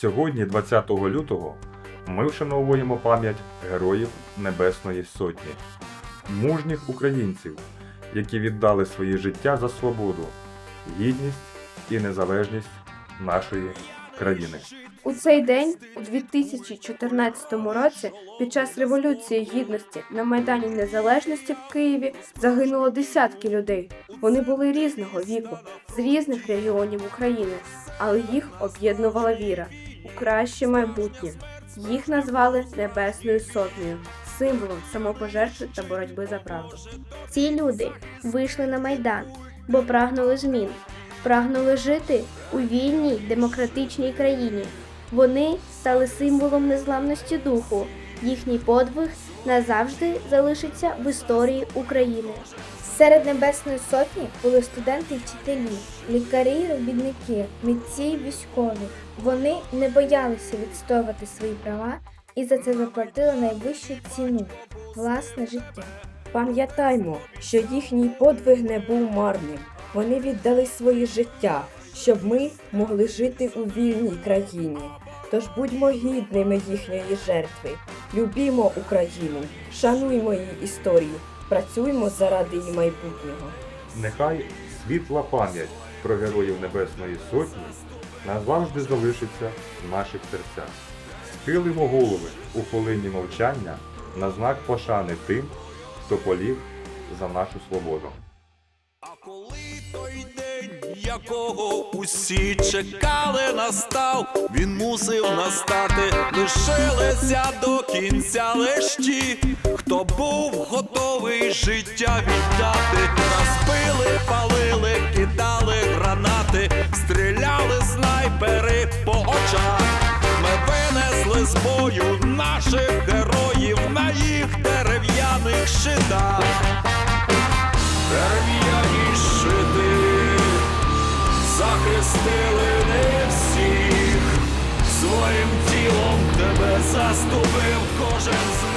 Сьогодні, 20 лютого, ми вшановуємо пам'ять героїв Небесної Сотні, мужніх українців, які віддали свої життя за свободу, гідність і незалежність нашої країни. У цей день, у 2014 році, під час Революції Гідності на Майдані Незалежності в Києві загинуло десятки людей. Вони були різного віку, з різних регіонів України, але їх об'єднувала віра у краще майбутнє. Їх назвали Небесною Сотнею, символом самопожертви та боротьби за правду. Ці люди вийшли на майдан, бо прагнули змін, прагнули жити у вільній демократичній країні. Вони стали символом незламності духу. Їхній подвиг назавжди залишиться в історії України. Серед Небесної Сотні були студенти вчителі, лікарі, робітники, митці військові. Вони не боялися відстоювати свої права і за це заплатили найвищу ціну власне життя. Пам'ятаймо, що їхній подвиг не був марним. Вони віддали свої життя, щоб ми могли жити у вільній країні. Тож будьмо гідними їхньої жертви, любімо Україну, шануймо її історію, працюймо заради її майбутнього. Нехай світла пам'ять про героїв Небесної Сотні назавжди залишиться в наших серцях. Схилимо голови у хвилині мовчання на знак пошани тим, хто поліг за нашу свободу. А коли той день, якого усі чекали, настав, він мусив настати, лишилися до кінця лиш ті, хто був готовий життя віддати, розбили, палили, кидали гранати, стріляли снайпери по очах. Ми винесли з бою наших героїв на їх дерев'яних щитах захистили не всіх, своїм тілом тебе заступив кожен з